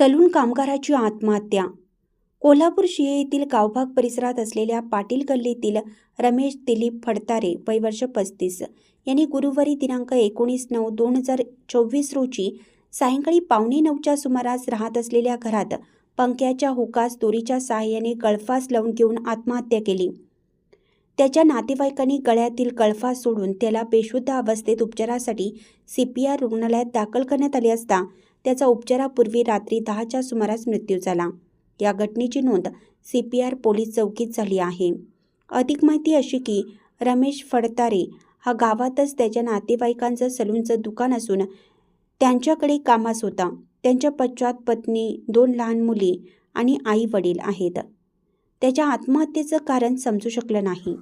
Salon कामगाराची आत्महत्या. कोल्हापूर शिये येथील गावभाग परिसरात असलेल्या पाटील गल्लीतील रमेश दिलीप फडतारे वय वर्ष पस्तीस यांनी गुरुवारी दिनांक एकोणीस नऊ दोन हजार चोवीस रोजी सायंकाळी पावणे नऊच्या सुमारास राहत असलेल्या घरात पंख्याच्या हुकास दोरीच्या सहाय्याने गळफास लावून घेऊन आत्महत्या केली. त्याच्या नातेवाईकांनी गळ्यातील कळफा सोडून त्याला बेशुद्ध अवस्थेत उपचारासाठी सी पी आर रुग्णालयात दाखल करण्यात आले असता त्याचा उपचारापूर्वी रात्री दहाच्या सुमारास मृत्यू झाला. या घटनेची नोंद सी पी आर पोलीस चौकीत झाली आहे. अधिक माहिती अशी की रमेश फडतारे हा गावातच त्याच्या नातेवाईकांचं सलूनचं दुकान असून त्यांच्याकडे कामास होता. त्यांच्या पश्चात पत्नी दोन लहान मुली आणि आई वडील आहेत. त्याच्या आत्महत्येचं कारण समजू शकलं नाही.